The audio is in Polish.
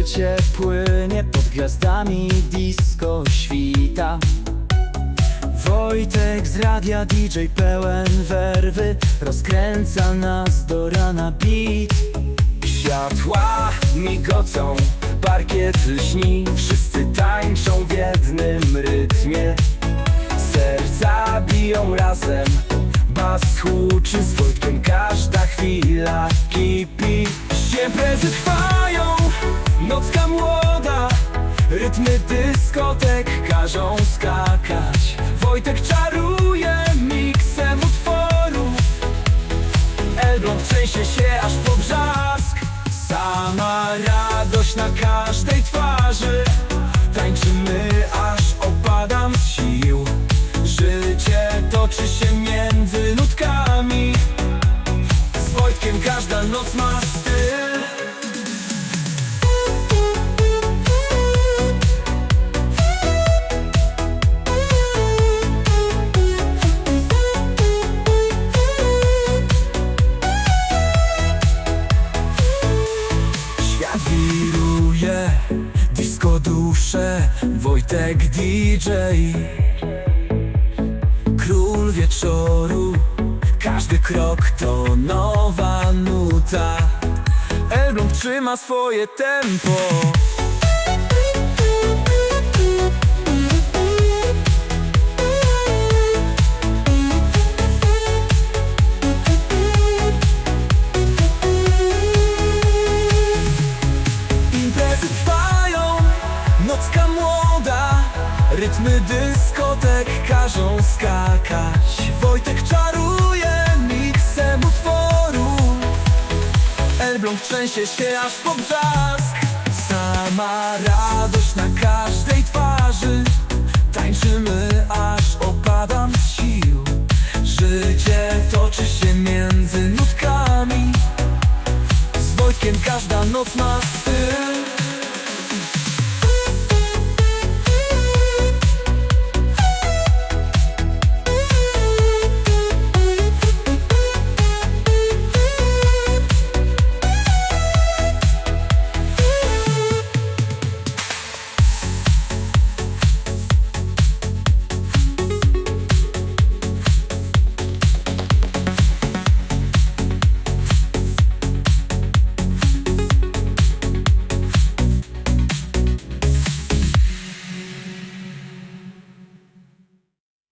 Życie płynie Pod gwiazdami disco świta. Wojtek z radia DJ pełen werwy Rozkręca nas do rana beat. Światła migocą, parkiet lśni Wszyscy tańczą w jednym rytmie. Serca biją razem Bas huczy z Wojtkiem Każda chwila kipi. Imprezy trwają, Rytmy dyskotek każą skakać. Wojtek czaruje miksem utworów Elbląg trzęsie się aż po brzask. Sama radość na każdej dusze, Wojtek DJ Król wieczoru, każdy krok to nowa nuta. Elbląg trzyma swoje tempo Rytmy dyskotek każą skakać. Wojtek czaruje miksem utworów. Elbląg trzęsie się aż po brzask. Sama radość na każdej twarzy. Tańczymy aż opadam z sił. Życie toczy się między nutkami. Z Wojtkiem każda noc ma